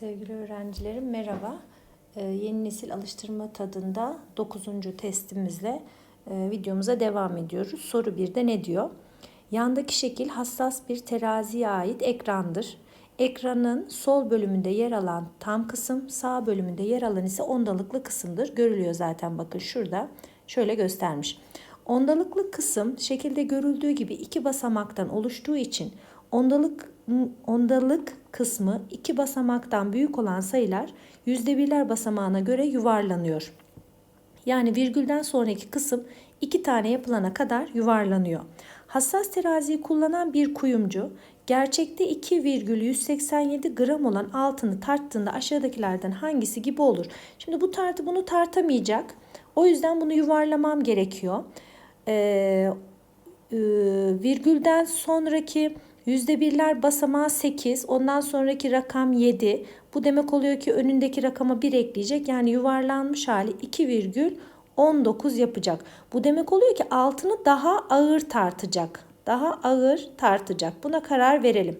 Sevgili öğrencilerim merhaba. Ee, yeni nesil alıştırma tadında 9. testimizle e, videomuza devam ediyoruz. Soru 1'de ne diyor? Yandaki şekil hassas bir teraziye ait ekrandır. Ekranın sol bölümünde yer alan tam kısım, sağ bölümünde yer alan ise ondalıklı kısımdır. Görülüyor zaten bakın şurada. Şöyle göstermiş. Ondalıklı kısım şekilde görüldüğü gibi iki basamaktan oluştuğu için ondalık ondalık kısmı iki basamaktan büyük olan sayılar yüzde birler basamağına göre yuvarlanıyor. Yani virgülden sonraki kısım iki tane yapılana kadar yuvarlanıyor. Hassas teraziyi kullanan bir kuyumcu gerçekte 2,187 gram olan altını tarttığında aşağıdakilerden hangisi gibi olur? Şimdi bu tartı bunu tartamayacak. O yüzden bunu yuvarlamam gerekiyor. Ee, e, virgülden sonraki yüzde birler basamağı 8, ondan sonraki rakam 7. Bu demek oluyor ki önündeki rakama 1 ekleyecek. Yani yuvarlanmış hali 2,19 yapacak. Bu demek oluyor ki altını daha ağır tartacak. Daha ağır tartacak. Buna karar verelim.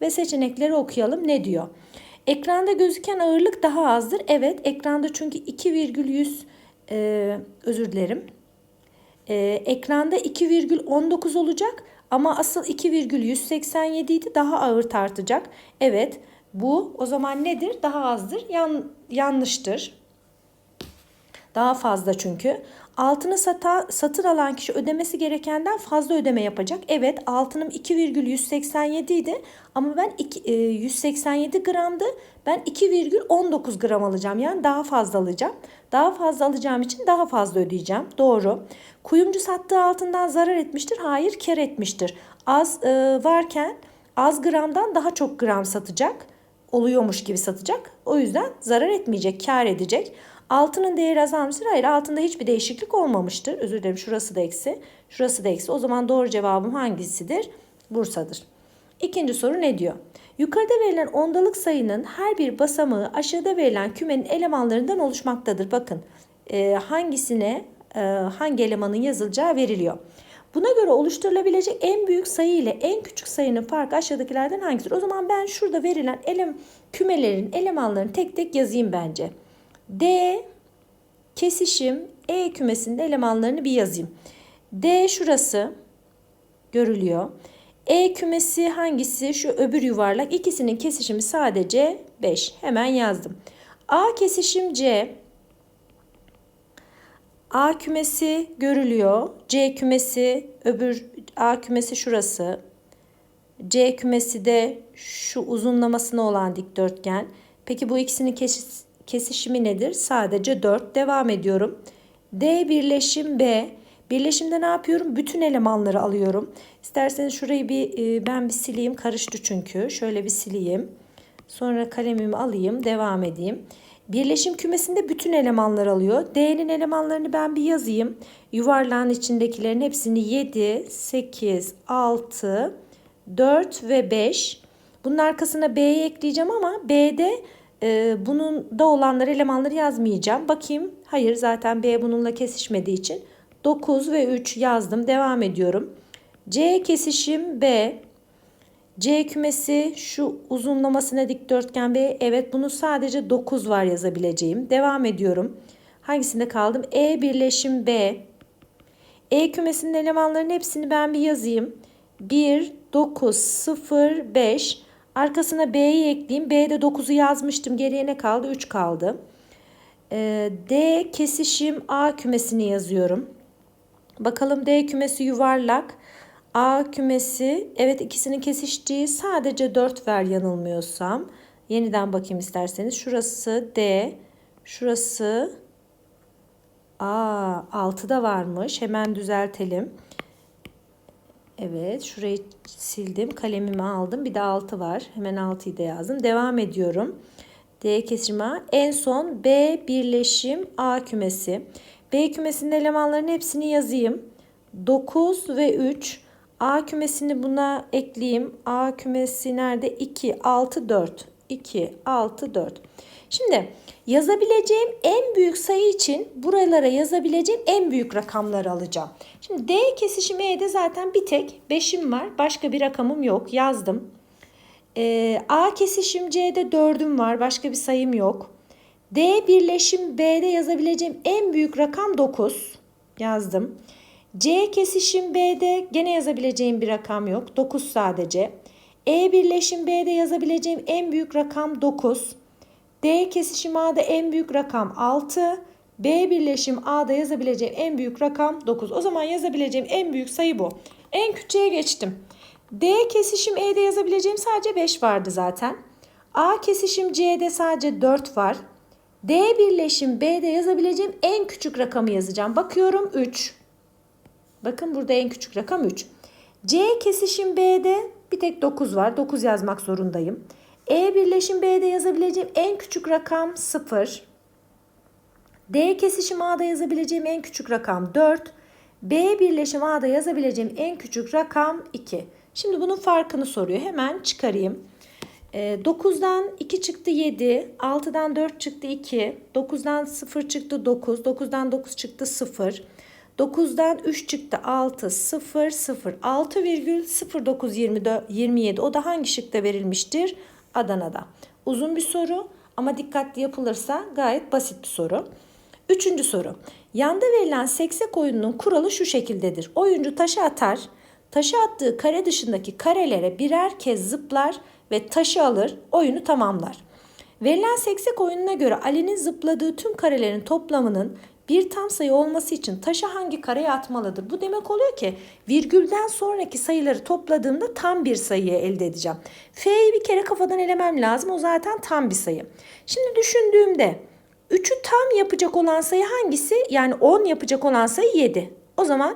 Ve seçenekleri okuyalım. Ne diyor? Ekranda gözüken ağırlık daha azdır. Evet, ekranda çünkü 2,100 e, özür dilerim. E, ekranda 2,19 olacak ama asıl 2,187 idi daha ağır tartacak. Evet bu o zaman nedir? Daha azdır. Yan, yanlıştır. Daha fazla çünkü. Altını sata, satın alan kişi ödemesi gerekenden fazla ödeme yapacak. Evet altınım 2,187 idi ama ben 2, e, 187 gramdı. Ben 2,19 gram alacağım. Yani daha fazla alacağım. Daha fazla alacağım için daha fazla ödeyeceğim. Doğru. Kuyumcu sattığı altından zarar etmiştir. Hayır kar etmiştir. Az e, varken az gramdan daha çok gram satacak. Oluyormuş gibi satacak. O yüzden zarar etmeyecek, kar edecek. Altının değeri azalmıştır. Hayır altında hiçbir değişiklik olmamıştır. Özür dilerim şurası da eksi. Şurası da eksi. O zaman doğru cevabım hangisidir? Bursa'dır. İkinci soru ne diyor? Yukarıda verilen ondalık sayının her bir basamağı aşağıda verilen kümenin elemanlarından oluşmaktadır. Bakın e, hangisine e, hangi elemanın yazılacağı veriliyor. Buna göre oluşturulabilecek en büyük sayı ile en küçük sayının farkı aşağıdakilerden hangisidir? O zaman ben şurada verilen elem, kümelerin elemanlarını tek tek yazayım bence. D kesişim E kümesinin elemanlarını bir yazayım. D şurası görülüyor. E kümesi hangisi? Şu öbür yuvarlak. İkisinin kesişimi sadece 5. Hemen yazdım. A kesişim C. A kümesi görülüyor. C kümesi öbür A kümesi şurası. C kümesi de şu uzunlamasına olan dikdörtgen. Peki bu ikisinin kesişimi nedir? Sadece 4. Devam ediyorum. D birleşim B. Birleşimde ne yapıyorum? Bütün elemanları alıyorum. İsterseniz şurayı bir e, ben bir sileyim. Karıştı çünkü. Şöyle bir sileyim. Sonra kalemimi alayım. Devam edeyim. Birleşim kümesinde bütün elemanlar alıyor. D'nin elemanlarını ben bir yazayım. Yuvarlağın içindekilerin hepsini 7, 8, 6, 4 ve 5. Bunun arkasına B'yi ekleyeceğim ama B'de e, bunun da olanları elemanları yazmayacağım. Bakayım. Hayır zaten B bununla kesişmediği için 9 ve 3 yazdım. Devam ediyorum. C kesişim B. C kümesi şu uzunlamasına dikdörtgen B. Evet bunu sadece 9 var yazabileceğim. Devam ediyorum. Hangisinde kaldım? E birleşim B. E kümesinin elemanlarının hepsini ben bir yazayım. 1, 9, 0, 5. Arkasına B'yi ekleyeyim. B'de 9'u yazmıştım. Geriye ne kaldı? 3 kaldı. Ee, D kesişim A kümesini yazıyorum. Bakalım D kümesi yuvarlak. A kümesi evet ikisinin kesiştiği sadece 4 ver yanılmıyorsam. Yeniden bakayım isterseniz. Şurası D. Şurası A 6 da varmış. Hemen düzeltelim. Evet şurayı sildim. Kalemimi aldım. Bir de 6 var. Hemen 6'yı da yazdım. Devam ediyorum. D kesişim A. En son B birleşim A kümesi. B kümesinin elemanlarının hepsini yazayım. 9 ve 3. A kümesini buna ekleyeyim. A kümesi nerede? 2, 6, 4. 2, 6, 4. Şimdi yazabileceğim en büyük sayı için buralara yazabileceğim en büyük rakamları alacağım. Şimdi D kesişimi E'de zaten bir tek 5'im var. Başka bir rakamım yok. Yazdım. Ee, A kesişim C'de 4'üm var. Başka bir sayım yok. D birleşim B'de yazabileceğim en büyük rakam 9. Yazdım. C kesişim B'de gene yazabileceğim bir rakam yok. 9 sadece. E birleşim B'de yazabileceğim en büyük rakam 9. D kesişim A'da en büyük rakam 6. B birleşim A'da yazabileceğim en büyük rakam 9. O zaman yazabileceğim en büyük sayı bu. En küçüğe geçtim. D kesişim E'de yazabileceğim sadece 5 vardı zaten. A kesişim C'de sadece 4 var. D birleşim B'de yazabileceğim en küçük rakamı yazacağım. Bakıyorum 3. Bakın burada en küçük rakam 3. C kesişim B'de bir tek 9 var. 9 yazmak zorundayım. E birleşim B'de yazabileceğim en küçük rakam 0. D kesişim A'da yazabileceğim en küçük rakam 4. B birleşim A'da yazabileceğim en küçük rakam 2. Şimdi bunun farkını soruyor. Hemen çıkarayım. E, 9'dan 2 çıktı 7. 6'dan 4 çıktı 2. 9'dan 0 çıktı 9. 9'dan 9 çıktı 0. 9'dan 3 çıktı 6, 0, 0. 6,0927 o da hangi şıkta verilmiştir? Adana'da. Uzun bir soru ama dikkatli yapılırsa gayet basit bir soru. Üçüncü soru. Yanda verilen seksek oyununun kuralı şu şekildedir. Oyuncu taşı atar, taşı attığı kare dışındaki karelere birer kez zıplar ve taşı alır, oyunu tamamlar. Verilen seksek oyununa göre Ali'nin zıpladığı tüm karelerin toplamının bir tam sayı olması için taşı hangi kareye atmalıdır? Bu demek oluyor ki virgülden sonraki sayıları topladığımda tam bir sayıyı elde edeceğim. F'yi bir kere kafadan elemem lazım. O zaten tam bir sayı. Şimdi düşündüğümde 3'ü tam yapacak olan sayı hangisi? Yani 10 yapacak olan sayı 7. O zaman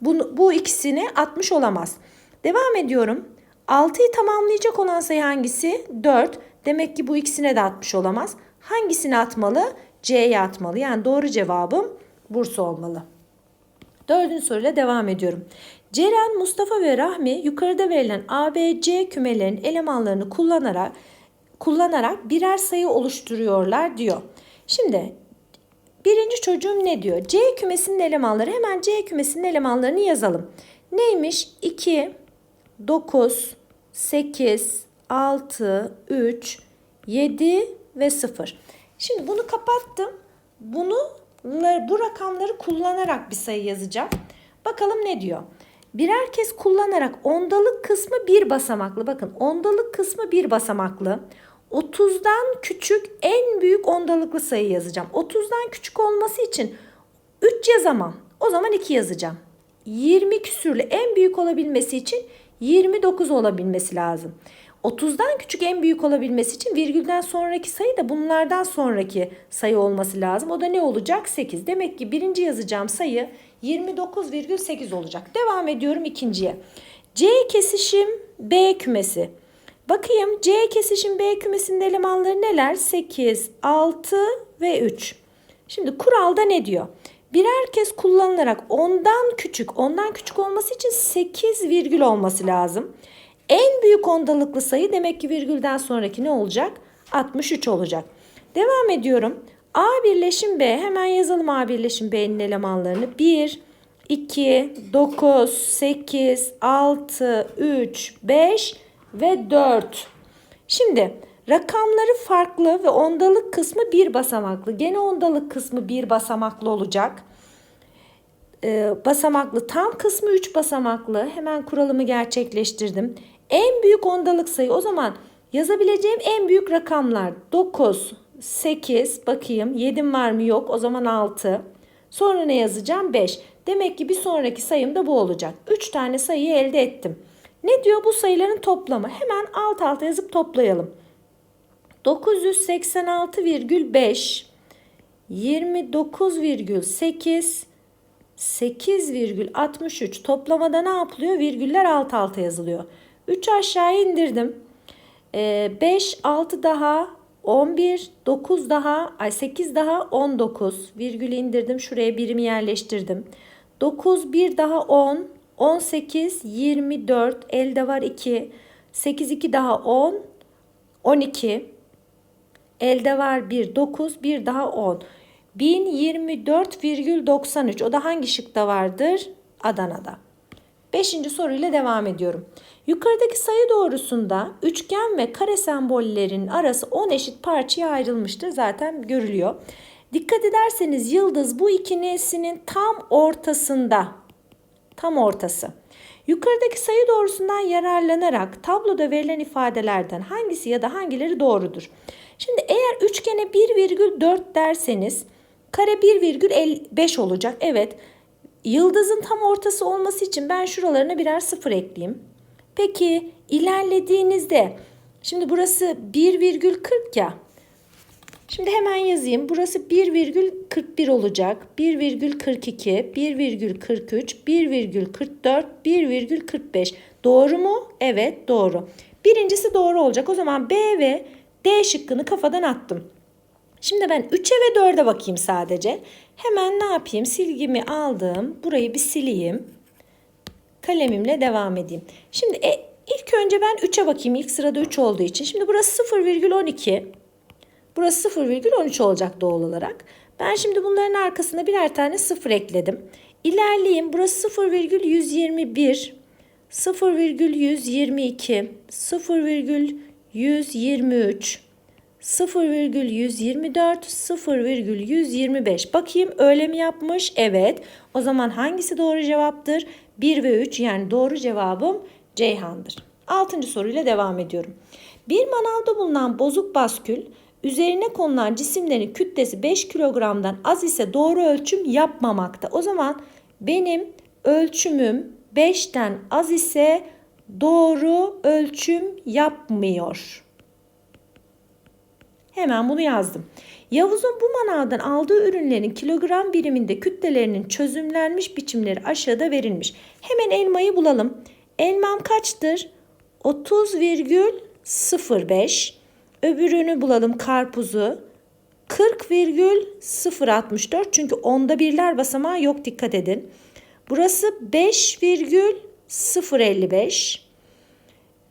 bu, bu ikisini 60 olamaz. Devam ediyorum. 6'yı tamamlayacak olan sayı hangisi? 4. Demek ki bu ikisine de 60 olamaz. Hangisini atmalı? C'ye atmalı. Yani doğru cevabım Bursa olmalı. Dördüncü soruyla devam ediyorum. Ceren, Mustafa ve Rahmi yukarıda verilen A, B, C kümelerin elemanlarını kullanarak kullanarak birer sayı oluşturuyorlar diyor. Şimdi birinci çocuğum ne diyor? C kümesinin elemanları hemen C kümesinin elemanlarını yazalım. Neymiş? 2, 9, 8, 6, 3, 7 ve 0. Şimdi bunu kapattım. Bunu bu rakamları kullanarak bir sayı yazacağım. Bakalım ne diyor? Birer kez kullanarak ondalık kısmı bir basamaklı. Bakın ondalık kısmı bir basamaklı. 30'dan küçük en büyük ondalıklı sayı yazacağım. 30'dan küçük olması için 3 yazamam. O zaman 2 yazacağım. 20 küsürlü en büyük olabilmesi için 29 olabilmesi lazım. 30'dan küçük en büyük olabilmesi için virgülden sonraki sayı da bunlardan sonraki sayı olması lazım. O da ne olacak? 8. Demek ki birinci yazacağım sayı 29,8 olacak. Devam ediyorum ikinciye. C kesişim B kümesi. Bakayım C kesişim B kümesinin elemanları neler? 8, 6 ve 3. Şimdi kuralda ne diyor? Birer kez kullanılarak ondan küçük, ondan küçük olması için 8 virgül olması lazım. En büyük ondalıklı sayı demek ki virgülden sonraki ne olacak? 63 olacak. Devam ediyorum. A birleşim B. Hemen yazalım A birleşim B'nin elemanlarını. 1, 2, 9, 8, 6, 3, 5 ve 4. Şimdi rakamları farklı ve ondalık kısmı bir basamaklı. Gene ondalık kısmı bir basamaklı olacak. Ee, basamaklı tam kısmı 3 basamaklı. Hemen kuralımı gerçekleştirdim. En büyük ondalık sayı o zaman yazabileceğim en büyük rakamlar 9, 8 bakayım 7'm var mı yok o zaman 6. Sonra ne yazacağım 5. Demek ki bir sonraki sayım da bu olacak. 3 tane sayıyı elde ettim. Ne diyor bu sayıların toplamı? Hemen alt alta yazıp toplayalım. 986,5 29,8 8,63 toplamada ne yapılıyor? Virgüller alt alta yazılıyor. 3 aşağı indirdim. 5, 6 daha 11, 9 daha, ay 8 daha 19. Virgül indirdim. Şuraya birimi yerleştirdim. 9, 1 daha 10, 18, 24, elde var 2. 8, 2 daha 10, 12. Elde var 1, 9, 1 daha 10. 1024,93. O da hangi şıkta vardır? Adana'da. Beşinci soruyla devam ediyorum. Yukarıdaki sayı doğrusunda üçgen ve kare sembollerinin arası 10 eşit parçaya ayrılmıştır. Zaten görülüyor. Dikkat ederseniz yıldız bu ikilisinin tam ortasında. Tam ortası. Yukarıdaki sayı doğrusundan yararlanarak tabloda verilen ifadelerden hangisi ya da hangileri doğrudur? Şimdi eğer üçgene 1,4 derseniz kare 1,5 olacak. Evet. Yıldızın tam ortası olması için ben şuralarına birer sıfır ekleyeyim. Peki ilerlediğinizde şimdi burası 1,40 ya. Şimdi hemen yazayım. Burası 1,41 olacak. 1,42, 1,43, 1,44, 1,45. Doğru mu? Evet doğru. Birincisi doğru olacak. O zaman B ve D şıkkını kafadan attım. Şimdi ben 3'e ve 4'e bakayım sadece. Hemen ne yapayım? Silgimi aldım. Burayı bir sileyim. Kalemimle devam edeyim. Şimdi e, ilk önce ben 3'e bakayım. İlk sırada 3 olduğu için. Şimdi burası 0,12. Burası 0,13 olacak doğal olarak. Ben şimdi bunların arkasına birer tane 0 ekledim. İlerleyeyim. Burası 0,121, 0,122, 0,123, 0,124, 0,125. Bakayım öyle mi yapmış? Evet. O zaman hangisi doğru cevaptır? 1 ve 3 yani doğru cevabım Ceyhan'dır. Altıncı soruyla devam ediyorum. Bir manavda bulunan bozuk baskül üzerine konulan cisimlerin kütlesi 5 kilogramdan az ise doğru ölçüm yapmamakta. O zaman benim ölçümüm 5'ten az ise doğru ölçüm yapmıyor. Hemen bunu yazdım. Yavuz'un bu manavdan aldığı ürünlerin kilogram biriminde kütlelerinin çözümlenmiş biçimleri aşağıda verilmiş. Hemen elmayı bulalım. Elmam kaçtır? 30,05. Öbürünü bulalım karpuzu. 40,064 çünkü onda birler basamağı yok dikkat edin. Burası 5,055.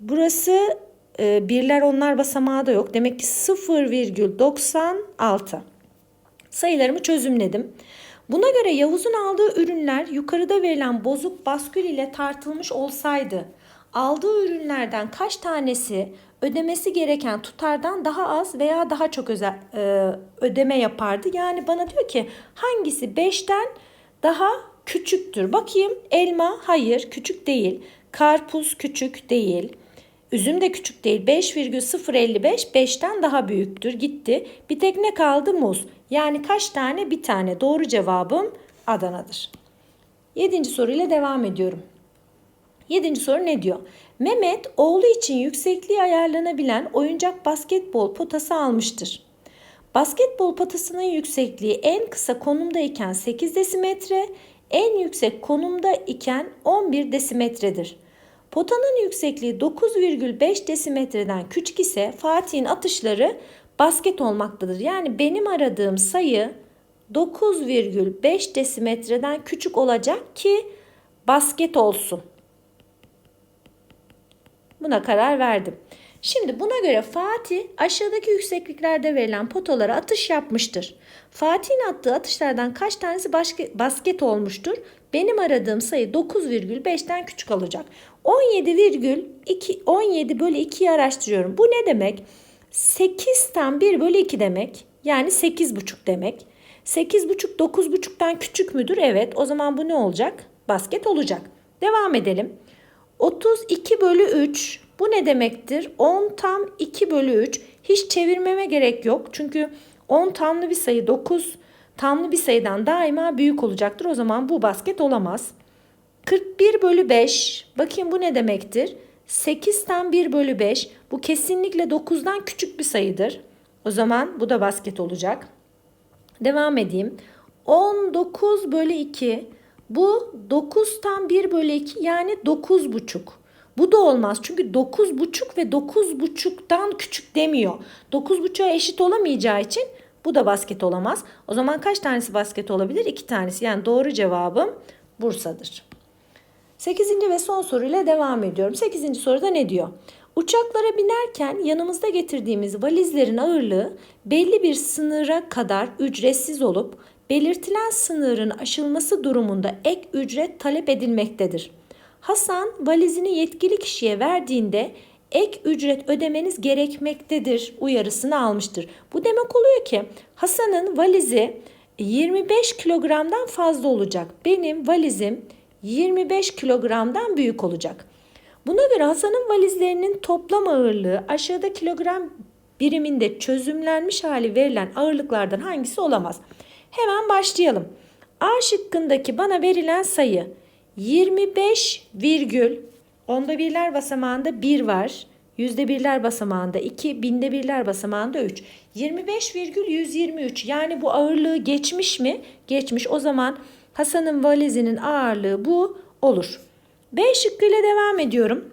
Burası e, birler onlar basamağı da yok. Demek ki 0,96. Sayılarımı çözümledim. Buna göre Yavuz'un aldığı ürünler yukarıda verilen bozuk baskül ile tartılmış olsaydı aldığı ürünlerden kaç tanesi ödemesi gereken tutardan daha az veya daha çok özel, e, ödeme yapardı? Yani bana diyor ki hangisi 5'ten daha küçüktür? Bakayım elma hayır küçük değil. Karpuz küçük değil. Üzüm de küçük değil. 5,055 5'ten daha büyüktür. Gitti. Bir tek ne kaldı? Muz. Yani kaç tane? Bir tane. Doğru cevabım Adana'dır. Yedinci soruyla devam ediyorum. Yedinci soru ne diyor? Mehmet oğlu için yüksekliği ayarlanabilen oyuncak basketbol potası almıştır. Basketbol potasının yüksekliği en kısa konumdayken 8 desimetre, en yüksek konumda iken 11 desimetredir. Potanın yüksekliği 9,5 desimetreden küçük ise Fatih'in atışları basket olmaktadır. Yani benim aradığım sayı 9,5 desimetreden küçük olacak ki basket olsun. Buna karar verdim. Şimdi buna göre Fatih aşağıdaki yüksekliklerde verilen potalara atış yapmıştır. Fatih'in attığı atışlardan kaç tanesi basket olmuştur? Benim aradığım sayı 9,5'ten küçük olacak. 17,2 17 bölü 2'yi araştırıyorum. Bu ne demek? 8 tam 1 bölü 2 demek. Yani 8,5 demek. 8,5 9,5'tan küçük müdür? Evet. O zaman bu ne olacak? Basket olacak. Devam edelim. 32 bölü 3 bu ne demektir? 10 tam 2 bölü 3. Hiç çevirmeme gerek yok. Çünkü 10 tamlı bir sayı 9 tamlı bir sayıdan daima büyük olacaktır. O zaman bu basket olamaz. 41 bölü 5. Bakayım bu ne demektir? 8 tam 1 bölü 5. Bu kesinlikle 9'dan küçük bir sayıdır. O zaman bu da basket olacak. Devam edeyim. 19 bölü 2. Bu 9 tam 1 bölü 2 yani 9 buçuk. Bu da olmaz çünkü 9,5 ve 9,5'tan küçük demiyor. 9,5'a eşit olamayacağı için bu da basket olamaz. O zaman kaç tanesi basket olabilir? 2 tanesi. Yani doğru cevabım Bursa'dır. 8. ve son soruyla devam ediyorum. 8. soruda ne diyor? Uçaklara binerken yanımızda getirdiğimiz valizlerin ağırlığı belli bir sınıra kadar ücretsiz olup belirtilen sınırın aşılması durumunda ek ücret talep edilmektedir. Hasan valizini yetkili kişiye verdiğinde ek ücret ödemeniz gerekmektedir uyarısını almıştır. Bu demek oluyor ki Hasan'ın valizi 25 kilogramdan fazla olacak. Benim valizim 25 kilogramdan büyük olacak. Buna göre Hasan'ın valizlerinin toplam ağırlığı aşağıda kilogram biriminde çözümlenmiş hali verilen ağırlıklardan hangisi olamaz? Hemen başlayalım. A şıkkındaki bana verilen sayı 25 virgül onda birler basamağında 1 var. Yüzde birler basamağında 2, binde birler basamağında 3. 25,123 yani bu ağırlığı geçmiş mi? Geçmiş. O zaman Hasan'ın valizinin ağırlığı bu olur. B şıkkıyla devam ediyorum.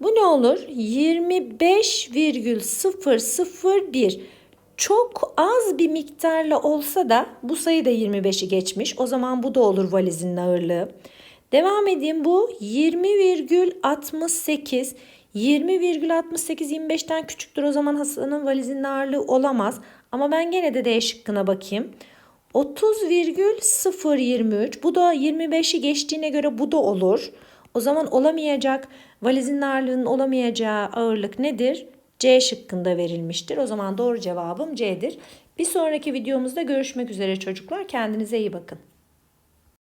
Bu ne olur? 25,001 çok az bir miktarla olsa da bu sayı da 25'i geçmiş. O zaman bu da olur valizin ağırlığı. Devam edeyim bu 20,68 20,68 25'ten küçüktür o zaman Hasan'ın valizinin ağırlığı olamaz. Ama ben gene de D şıkkına bakayım. 30,023 bu da 25'i geçtiğine göre bu da olur. O zaman olamayacak valizin ağırlığının olamayacağı ağırlık nedir? C şıkkında verilmiştir. O zaman doğru cevabım C'dir. Bir sonraki videomuzda görüşmek üzere çocuklar. Kendinize iyi bakın.